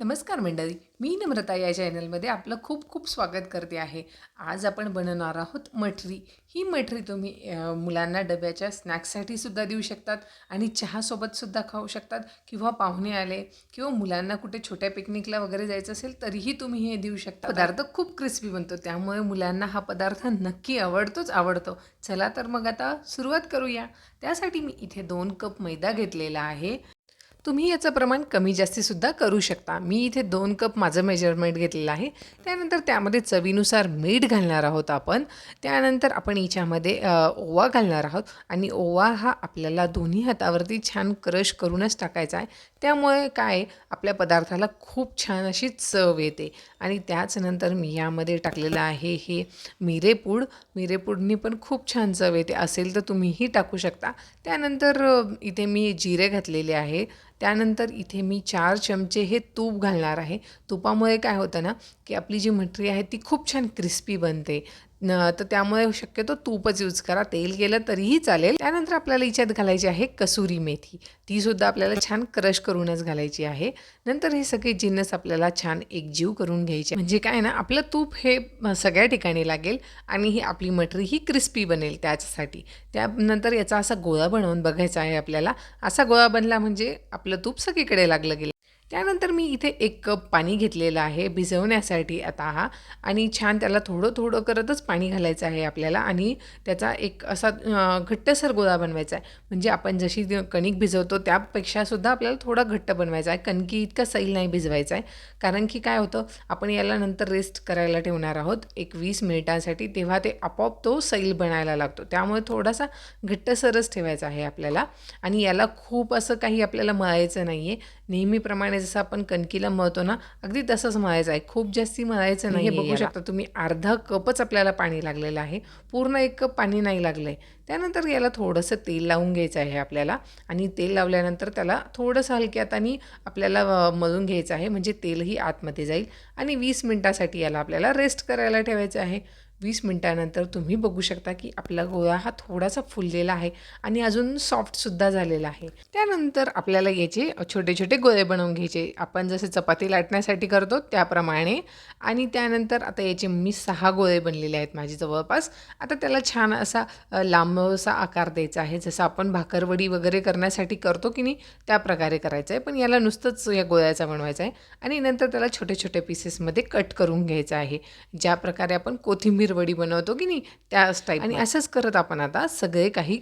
नमस्कार मंडळी मी नम्रता या चॅनलमध्ये आपलं खूप खूप स्वागत करते आहे. आज आपण बनवणार आहोत मठरी. ही मठरी तुम्ही मुलांना डब्याच्या स्नॅक्ससाठी सुद्धा देऊ शकतात आणि चहासोबतसुद्धा खाऊ शकतात. किंवा पाहुणे आले किंवा मुलांना कुठे छोट्या पिकनिकला वगैरे जायचं असेल तरीही तुम्ही हे देऊ शकता. पदार्थ खूप क्रिस्पी बनतो त्यामुळे मुलांना हा पदार्थ नक्की आवडतोच आवडतो. चला तर मग आता सुरुवात करूया. त्यासाठी मी इथे दोन कप मैदा घेतलेला आहे. तुम्ही याचं प्रमाण कमी जास्तीसुद्धा करू शकता. मी इथे दोन कप माझं मेजरमेंट घेतलेलं आहे. त्यानंतर त्यामध्ये चवीनुसार मीठ घालणार आहोत आपण. त्यानंतर आपण याच्यामध्ये ओवा घालणार आहोत. आणि ओवा हा आपल्याला दोन्ही हातावरती छान क्रश करूनच टाकायचा आहे. त्यामुळे काय आपल्या पदार्थाला खूप छान अशी चव येते. आणि त्याचनंतर मी यामध्ये टाकलेलं आहे हे मिरेपूड मिरेपूडनी पण खूप छान चव येते. असेल तर तुम्हीही टाकू शकता. त्यानंतर इथे मी जिरे घातलेले आहे. त्यानंतर इथे मी चार चमचे हे तूप घालणार आहे. तुपामुळे काय होतं ना की आपली जी मटरी आहे ती खूप छान क्रिस्पी बनते. तर त्यामुळे शक्यतो तूपच यूज करा. तेल गेलं तरीही चालेल. त्यानंतर आपल्याला याच्यात घालायची आहे कसुरी मेथी. ती सुद्धा आपल्याला छान क्रश करूनच घालायची आहे. नंतर हे सगळे जिन्नस आपल्याला छान एकजीव करून घ्यायचे. म्हणजे काय ना आपलं तूप हे सगळ्या ठिकाणी लागेल आणि ही आपली मटरी ही क्रिस्पी बनेल त्याच्यासाठी. त्यानंतर याचा असा गोळा बनवून बघायचा आहे आपल्याला. असा गोळा बनला म्हणजे आपलं तूप सगळीकडे लागलं गेलं. त्यानंतर मी इथे एक कप पाणी घेतलेलं आहे भिजवण्यासाठी आता हा. आणि छान त्याला थोडं थोडं करतच पाणी घालायचं आहे आपल्याला. आणि त्याचा एक असा घट्टसर गोळा बनवायचा आहे. म्हणजे आपण जशी कणिक भिजवतो त्यापेक्षासुद्धा आपल्याला थोडा घट्ट बनवायचा आहे. कणकी इतका सैल नाही भिजवायचा आहे. कारण की काय होतं आपण याला नंतर रेस्ट करायला ठेवणार आहोत एक वीस मिनिटांसाठी. तेव्हा ते आपोआप तो सैल बनायला लागतो. त्यामुळे थोडासा घट्टसरच ठेवायचा आहे आपल्याला. आणि याला खूप असं काही आपल्याला मळायचं नाही आहे नेहमीप्रमाणे जसं आपण कणकीला मळतो ना अगदी तसंच मळायचं आहे. खूप जास्ती मळायचं नाही हे बघू शकता तुम्ही अर्धा कपच आपल्याला पाणी लागलेलं आहे. पूर्ण एक कप पाणी नाही लागलं आहे त्यानंतर याला थोडंसं तेल लावून घ्यायचं आहे आपल्याला आणि तेल लावल्यानंतर त्याला थोडंसं हलक्यात आणि आपल्याला मळून घ्यायचं आहे. म्हणजे तेलही आतमध्ये जाईल आणि वीस मिनटासाठी याला आपल्याला रेस्ट करायला ठेवायचं आहे. वीस मिनटानंतर तुम्ही बघू शकता की आपला गोळा हा थोडासा फुललेला आहे आणि अजून सॉफ्टसुद्धा झालेला आहे. त्यानंतर आपल्याला याचे छोटे छोटे गोळे बनवून घ्यायचे. आपण जसे चपाती लाटण्यासाठी करतो त्याप्रमाणे. आणि त्यानंतर आता याचे मी सहा गोळे बनलेले आहेत माझे जवळपास. आता त्याला छान असा लांबसा आकार द्यायचा आहे. जसं आपण भाकरवडी वगैरे करण्यासाठी करतो की नाही त्या प्रकारे करायचं आहे. पण याला नुसतंच या गोळ्याचा बनवायचा आहे. आणि नंतर त्याला छोटे छोटे पीसेसमध्ये कट करून घ्यायचं आहे. ज्या प्रकारे आपण कोथिंबीर वडी बनवतो की नाही? त्या स्टाईल आणि असंच करत आपण आता सगळे काही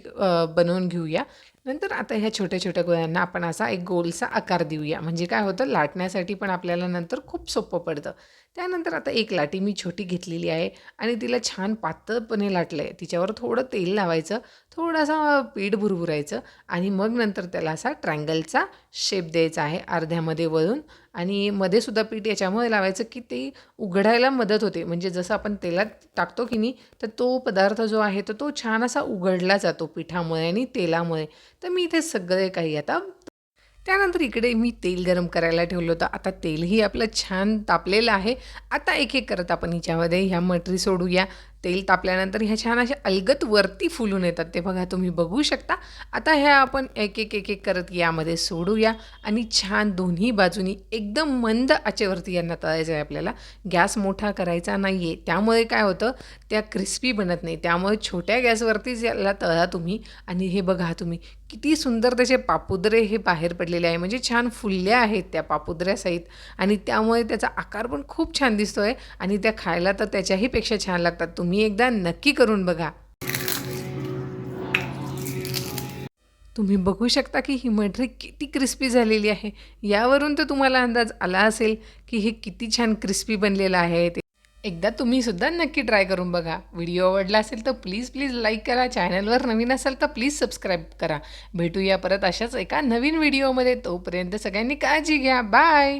बनवून घेऊया. नंतर आता ह्या छोट्या छोट्या गोळ्यांना आपण असा एक गोलसा आकार देऊया. म्हणजे काय होतं लाटण्यासाठी पण आपल्याला नंतर खूप सोपं पडतं. त्यानंतर आता एक लाटी मी छोटी घेतलेली आहे आणि तिला छान पातळपणे लाटलं आहे तिच्यावर थोडं तेल लावायचं थोडासा पीठ भुरभुरायचं आणि मग नंतर त्याला असा ट्रँगलचा शेप द्यायचा आहे अर्ध्यामध्ये वळून. आणि मध्ये सुद्धा पीठ याच्यामुळे लावायचं की ते उघडायला मदत होते. म्हणजे जसं आपण तेलात टाकतो की नाही तर तो पदार्थ जो आहे तर तो छान असा उघडला जातो पिठामुळे आणि तेलामुळे. तर मी इथे सगळे काही आता त्यानंतर इकडे मी तेल गरम करायला ठेवलं होतं. आता तेलही आपलं छान तापलेलं आहे. आता एक एक करत आपण हिच्यामध्ये ह्या मटरी सोडूया. तेल तापल्यानंतर ह्या छान अशा अलगत वरती फुलून येतात. ते बघा तुम्ही बघू शकता. आता ह्या आपण एक एक एक एक करत यामध्ये सोडूया आणि छान दोन्ही बाजूनी एकदम मंद आचेवरती यांना तळायचं आहे आपल्याला. गॅस मोठा करायचा नाही आहे त्यामुळे काय होतं त्या क्रिस्पी बनत नाही. त्यामुळे छोट्या गॅसवरतीच याला तळा तुम्ही. आणि हे बघा तुम्ही किती सुंदर त्याचे पापुद्रे हे बाहेर पडलेले आहे. म्हणजे छान फुलल्या आहेत त्या पापुद्र्यासहित. आणि त्यामुळे त्याचा आकार पण खूप छान दिसतो आहे आणि त्या खायला तर त्याच्याही पेक्षा छान लागतात. तुम्ही एकदा नक्की करून बघा. तुम्ही बघू शकता की ही मठरी किती क्रिस्पी झालेली आहे. यावरून तर तुम्हाला अंदाज आला असेल की हे किती छान क्रिस्पी बनलेलं आहे ते. एकदा तुम्ही सुद्धा नक्की ट्राय करून बघा. व्हिडिओ आवडला असेल तर प्लीज प्लीज लाईक करा. चॅनलवर नवीन असाल तर प्लीज सबस्क्राईब करा. भेटूया परत अशाच एका नवीन व्हिडिओमध्ये. तोपर्यंत सगळ्यांनी काळजी घ्या. बाय